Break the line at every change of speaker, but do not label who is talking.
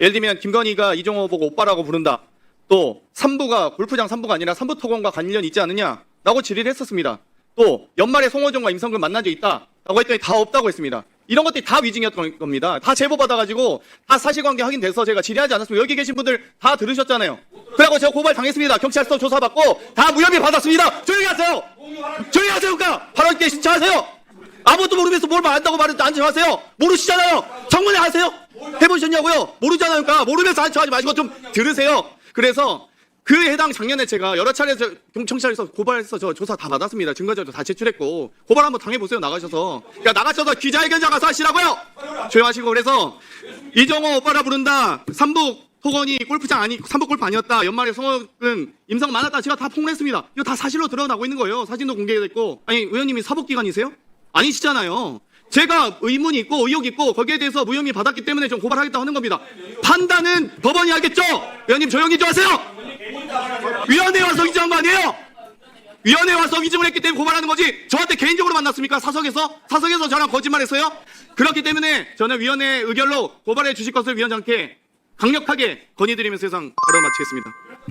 예를 들면 김건희가 이종호 보고 오빠라고 부른다. 또 3부가 골프장 3부가 아니라 3부 토건과 관련 있지 않느냐라고 질의를 했었습니다. 또 연말에 송호정과 임성근 만난 적 있다라고 했더니 다 없다고 했습니다. 이런 것들이 다 위증이었던 겁니다. 다 제보 받아가지고 다 사실관계 확인돼서 제가 질의하지 않았습니다. 여기 계신 분들 다 들으셨잖아요. 그래고 제가 고발 당했습니다. 경찰서 조사받고 다 무혐의 받았습니다. 조용히 하세요. 조용히 하세요. 그러니까 발언께 신청하세요. 아무것도 모르면서 뭘 안다고 말하는데 안심하세요. 모르시잖아요. 청문회 하세요. 해보셨냐고요? 모르잖아요. 그러니까 모르면서 안심하지 마시고 좀 들으세요. 그래서 그 해당 작년에 제가 여러 차례 저 경찰에서 고발해서 저 조사 다 받았습니다. 증거자료 다 제출했고 고발 한번 당해보세요. 나가셔서. 그러니까 나가셔서 기자회견장 가서 하시라고요. 조용하시고 그래서 이정호 오빠라 부른다. 삼북 토건이 골프장 아니 삼북 골프 아니었다. 연말에 성역은 임상 많았다. 제가 다 폭로했습니다. 이거 다 사실로 드러나고 있는 거예요. 사진도 공개됐고. 아니 의원님이 사법기관이세요? 아니시잖아요. 제가 의문이 있고 의혹이 있고 거기에 대해서 무혐의 받았기 때문에 좀 고발하겠다 하는 겁니다. 판단은 법원이 하겠죠. 의원님 조용히 좀 하세요. 위원회 와서 위증한 거 아니에요? 위원회 와서 위증을 했기 때문에 고발하는 거지. 저한테 개인적으로 만났습니까? 사석에서? 사석에서 저랑 거짓말했어요? 그렇기 때문에 저는 위원회 의결로 고발해 주실 것을 위원장께 강력하게 건의드리면서 세상 발언 마치겠습니다.